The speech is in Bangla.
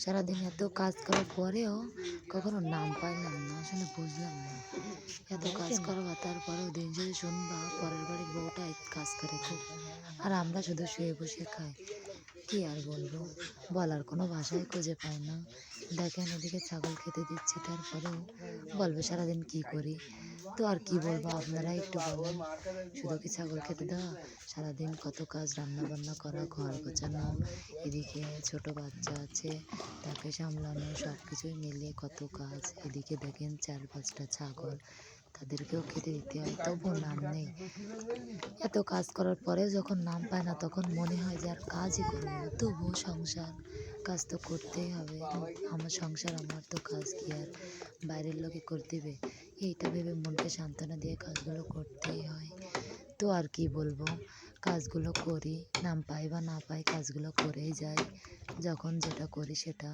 সারাদিন এত কাজ করার পরেও কখনো নাম পাইলাম না আসলে বুঝলাম না। এত কাজ করবা তারপরেও দিন শেষে শুনবা পরের বাড়ির বউটা কাজ করে খুব। আর আমরা শুধু শুয়ে বসে খাই। কি আর বলব? বলার কোনো ভাষাই খুঁজে পাই না। দেখেন, এদিকে ছাগল খেতে দিচ্ছি, তারপরেও বলবে, সারাদিন কি করি? তো আর কি বলব আপনারা একটু বলেন। শুধু কি ছাগল খেতে দেওয়া? সারাদিন কত কাজ রান্না বান্না করা, ঘর গোছানো, এদিকে ছোট বাচ্চা আছে, তাকে সামলানো সব কিছুই মিলিয়ে কত কাজ। এদিকে দেখেন, চার পাঁচটা ছাগল। তাদেরকেও খেতে দিতে হয়, তবুও নাম নেই। এত কাজ করার পরে যখন নাম পায় না, তখন মনে হয় যে আর কাজই করব না। তবুও সংসার কাজ তো করতেই হবে। আমার সংসার, আমার তো কাজ কি আর বাইরের লোকে করে দেবে? এইটা ভেবে মনকে সান্ত্বনা দিয়ে কাজগুলো করতেই হয়। তো আর কি বলব? কাজগুলো করি, নাম পাই বা না পাই কাজগুলো করেই যাই, যখন যেটা করি সেটা।